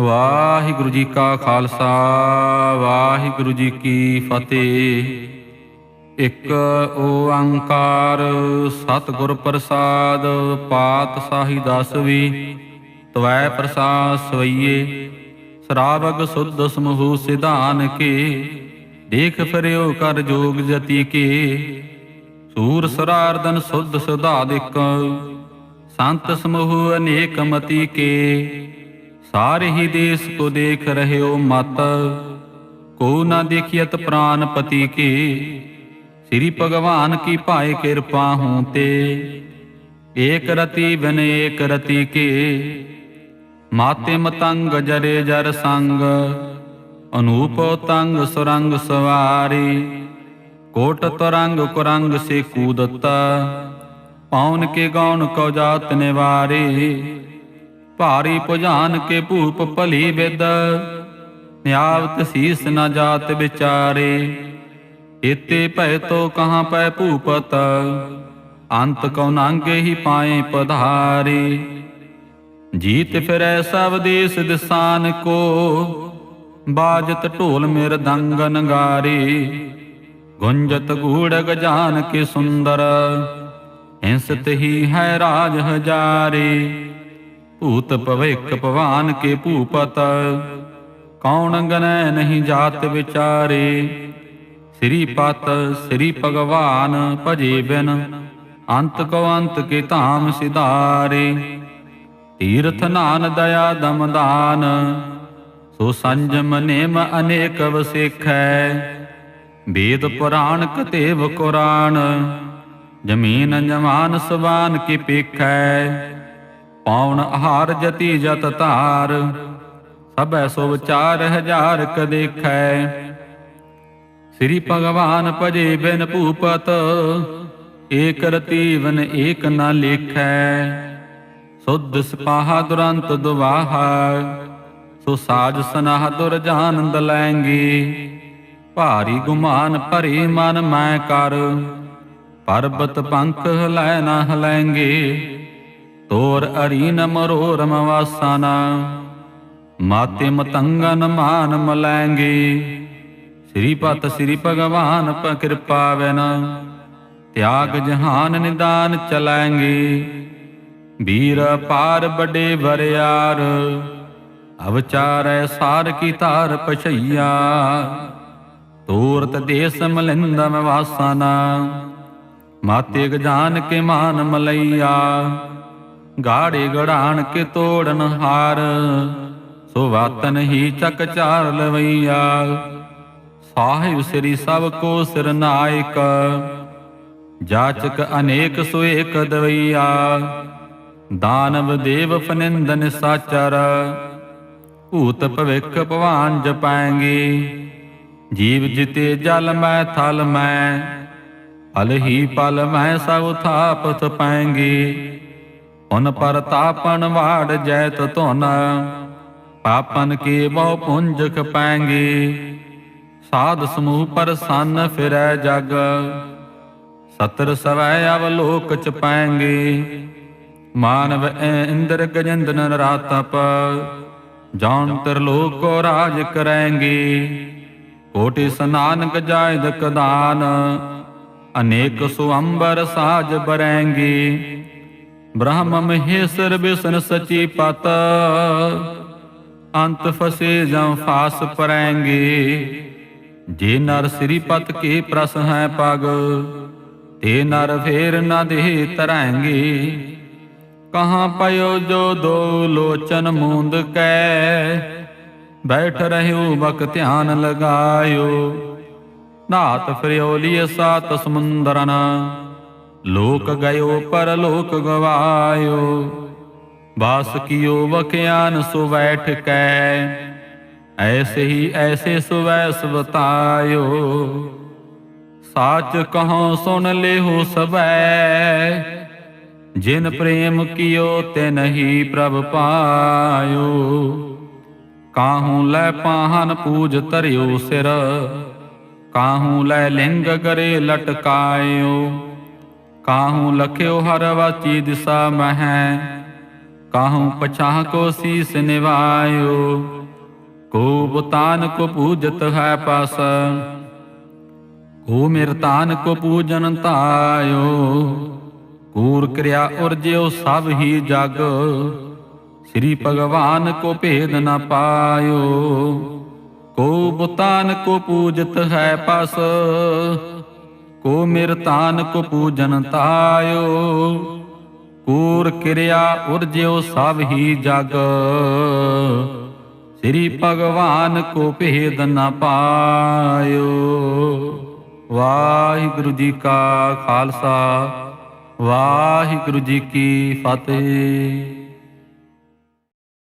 ਵਾਹਿਗੁਰੂ ਜੀ ਕਾ ਖਾਲਸਾ, ਵਾਹਿਗੁਰੂ ਜੀ ਕੀ ਫਤਿਹ। ਇੱਕ ਓੰਕਾਰ ਸਤਿਗੁਰ ਪ੍ਰਸਾਦ ਪਾਤਸ਼ਾਹੀ ਦਸਵੀ ਤਵੈ ਪ੍ਰਸਾਦ ਸਵਈਏ। ਸਰਾਵਗ ਸੁਧ ਸਮੂਹ ਸਿਧਾਨ ਕੇ, ਦੇਖ ਫਿਰਿਓ ਕਰ ਜੋਗ ਜਤੀ ਕੇ। ਸੂਰ ਸਰਾਰਦਨ ਸੁਧ ਸੁਧਾਦਿਕ ਸੰਤ ਸਮੂਹ ਅਨੇਕ ਮਤੀ ਕੇ। ਸਾਰੇ ਹੀ ਦੇਸ ਕੋ ਦੇਖ ਰਹਿਓ ਮਤ। ਕੋ ਨਾ ਦੇਖਿਅਤ ਪ੍ਰਾਨ ਪਤੀ ਕੀ। ਸ੍ਰੀ ਭਗਵਾਨ ਕੀ ਭਾਏ ਕਿਰਪਾ ਹੂੰ ਤੇ। ਏਕ ਰਤੀ ਬਿਨ ਏਕ ਰਤੀ ਕੇ। ਮਾਤੇ ਮਤੰਗ ਜਰੇ ਜਰ ਸੰਗ। ਅਨੂਪ ਤੰਗ ਸੁਰੰਗ ਸਵਾਰੀ। ਕੋਟ ਤਰੰਗ ਕੁਰੰਗ ਸੇ ਕੂਦਤਾ ਪੌਨ ਕੇ ਗੌਣ ਕਉ ਜਾਤ ਨਿਵਾਰੇ। ਭਾਰੀ ਭੁਜਾਨ ਕੇ ਭੂਪ ਭਲੀ ਵਿਦ। ਨਿਆਵਤ ਸੀਸ ਨਾ ਜਾਤ ਵਿਚਾਰੇ। ਇਤੇ ਭੈ ਤੋ ਕਹਾਂ ਪੈ ਭੂਪਤ। ਅੰਤ ਕਉ ਨਾਂਗੇ ਹੀ ਪਾਏ ਪਧਾਰੇ। ਜੀਤ ਫਿਰੈ ਸਭ ਦੇਸ ਦਿਸਾਨ ਕੋ। ਬਾਜਤ ਢੋਲ ਮੇਰ ਦੰਗ ਨਗਾਰੇ। ਗੁੰਜਤ ਗੂੜ ਗਜਾਨ ਕੇ ਸੁੰਦਰ। ਹਿੰਸਤ ਹੀ ਹੈ ਰਾਜ ਹਜਾਰੇ। ਭੂਤ ਭਵਿਕ ਭਵਾਨ ਕੇ ਭੂਪਤ। ਕੌਣ ਗਨੈ ਨਹੀਂ ਜਾਤ ਵਿਚਾਰੇ? ਸ੍ਰੀ ਪਤ, ਸ੍ਰੀ ਭਗਵਾਨ ਭਜੇ ਬਿਨ। ਅੰਤ ਕੋ ਅੰਤ ਕੇ ਧਾਮ ਸਿਧਾਰੇ। ਤੀਰਥ ਨਾਨ ਦਇਆ ਦਮਦਾਨ ਸੋ ਸੰਜਮ ਨੇਮ ਅਨੇਕ ਵਸੇਖੈ। ਵੇਦ ਪੁਰਾਣ ਕਤੇਵ ਕੁਰਾਨ। ਜਮੀਨ ਜਮਾਨ ਸਵਾਨ ਕੀ ਪੇਖੈ। ਪਾਉਣ ਆਹਾਰ ਜਤੀ ਜਤ ਧਾਰ, ਸਭੈ ਸੋ ਵਿਚਾਰ ਹਜ਼ਾਰ ਕ ਦੇਖੈ। ਸ੍ਰੀ ਭਗਵਾਨ ਭਜੇ ਬਿਨ ਭੂਪਤ ਏਕ ਰਤੀਵਨ ਏਕ ਨਾ ਲੇਖੈ। ਸੁਧ ਸਪਾਹਾ ਦੁਰੰਤ ਦੁਵਾਹਾ, ਸੋ ਸਾਜ ਸਨਾਹ ਦੁਰ ਜਾਨੰਦ ਲੈਂਗੇ। ਭਾਰੀ ਗੁਮਾਨ ਭਰੀ ਮਨ ਮੈਂ ਕਰ, ਪਰਬਤ ਪੰਖ ਹਲੈ ਨਾ ਹਲੈਂਗੇ ਤੋਰ ਅਰੀਨ ਮਰੋਰਮ ਵਾਸਾਨਾ ਮਾਤੇ ਮਤੰਗਨ ਮਾਨ ਮਲੈਂਗੇ। ਸ੍ਰੀ ਪਤ ਸ੍ਰੀ ਭਗਵਾਨ ਪ ਕਿਰਪਾ ਵੈਨ ਤਿਆਗ ਜਹਾਨ ਨਿਦਾਨ ਚਲਾਂਗੇ। ਵੀਰ ਪਾਰ ਬੜੇ ਵਰਿਆਰ, ਅਵਚਾਰੈ ਸਾਰ ਕੀ ਧਾਰ ਪਛਈਆ। ਤੂਰਤ ਦੇਸ ਮਲਿੰਦਮ ਵਾਸਨਾ ਮਾਤੇ ਗਜਾਨ ਕੇ ਮਾਨ ਮਲਈਆ। ਗਾੜੇ ਗੜਾਣ ਕੇ ਤੋੜਨ ਹਾਰ। ਸੋ ਵਾਤਨ ਹੀ ਚੱਕ ਚਾਰ ਲਵਈਆ। ਸਾਹਿਬ ਸ੍ਰੀ ਸਭ ਕੋ ਸਿਰ ਨਾਇਕ। ਜਾਚਕ ਅਨੇਕ ਸੋ ਏਕ ਦਵਈਆ। ਦਾਨਵ ਦੇਵ ਫਨਿੰਦਨ ਸਾਚਰ। ਭੂਤ ਭਵਿਖ ਭਵਾਨ ਜਪਾਂਗੇ। ਜੀਵ ਜਿਤੇ ਜਲ ਮੈਂ ਥਲ ਮੈਂ। ਅਲ ਹੀ ਪਲ ਮੈਂ ਸਭ ਥਾਪਤ ਪਾਂਗੇ ਉਨ ਪਰਤਾਪਨ ਵਾੜ ਜੈਤ ਧੁਨ। ਪਾਪਨ ਕੇ ਬਹੁ ਪੁੰਜ ਖਪਾਂਗੇ ਸਾਧ ਸਮੂਹ ਪ੍ਰਸੰਨ ਫਿਰੈ ਜਗ। ਸਤਰ ਸਵੈ ਅਵਲੋਕ ਚ ਪਾਂਗੇ। ਮਾਨਵ ਐ ਇੰਦਰ ਗਜੰਦਨ ਰਾਤਪ ਜਾਨ ਤਰਲੋਕ ਕੋ ਰਾਜ ਕਰੈਂਗੇ। ਕੋਟਿ ਸਨਾਨ ਗਜਾਇਦ ਕਦਾਨ। ਅਨੇਕ ਸੋ ਸਾਜ ਬਰੈਂਗੇ। ਬ੍ਰਹਮ ਮਹੇਸ਼ਰ ਬਿਸ਼ਨ ਸਚੀ ਪਤ, ਅੰਤ ਫਸੇ ਜਾਂ ਫਾਸ ਪਰੈਂਗੇ। ਜੇ ਨਰ ਸ੍ਰੀ ਪਤ ਕੇ ਪ੍ਰਸ ਹੈ ਪਗ, ਤੇ ਨਰ ਫੇਰ ਨਾ ਦੇ ਤਰੈਂਗੇ। ਕਹਾਂ ਪਇਓ ਜੋ ਦੋ ਲੋਚਨ ਮੂੰਦ ਕੈ, ਬੈਠ ਰਹਿਓ ਬਕ ਧਿਆਨ ਲਗਾਇਓ। ਨਾਤ ਫਿਰਿਓ ਲਿਏ ਸਾਤ ਲੋਕ ਗਇਓ ਪਰ ਲੋਕ ਗਵਾਇਓ। ਬਾਸ ਕੀਓ ਵਕਿਆਨ ਸੋ ਬੈਠ ਕੈ। ਐਸੇ ਹੀ ਐਸੇ ਸੁਵੈਸ ਬਤਾਇਓ ਸਾਚ ਕਹੋ ਸੁਣ ਲਿਹੋ ਸਬੈ ਜਿਨ ਪ੍ਰੇਮ ਕੀਓ, ਤਿਨ ਹੀ ਪ੍ਰਭ ਪਾਇਓ। ਕਾਹੂ ਲੈ ਪਾਹਨ ਪੂਜ ਧਰਿਓ ਸਿਰ। ਕਾਹੂ ਲੈ ਲਿੰਗ ਕਰੇ ਲਟਕਾਇਓ। ਕਾਹੂ ਲਖਿਓ ਹਰ ਵਾਚੀ ਦਿਸਾ ਮਹੈ, ਕਾਹੂ ਪਛਾਹ ਕੋ ਸੀਸ ਨਿਵਾਇਓ? ਕੋ ਬਤਾਨ ਕੋ ਪੂਜਤ ਹੈ ਪਾਸ, ਕੋ ਮਿਰਤਾਨ ਕੋ ਪੂਜਨ ਤਾਇਓ? ਕੂਰ ਕਰਿਆ ਉਰਜਿਓ ਸਭ ਹੀ ਜਗ, ਸ੍ਰੀ ਭਗਵਾਨ ਕੋ ਭੇਦ ਨ ਪਾਇਓ। ਕੋ ਬਤਾਨ ਕੋ ਪੂਜਤ ਹੈ ਪਸ ਕੋ ਮਿਰਤਾਨ ਕੋ ਪੂਜਨ ਤਾਇਓ, ਕੂਰ ਕਿਰਿਆ ਉਰਜਿਓ ਸਭ ਹੀ ਜਗ। ਸ੍ਰੀ ਭਗਵਾਨ ਕੋ ਭੇਦ ਨ ਪਾਇਓ। ਵਾਹਿਗੁਰੂ ਜੀ ਕਾ ਖਾਲਸਾ, ਵਾਹਿਗੁਰੂ ਜੀ ਕੀ ਫਤਿਹ।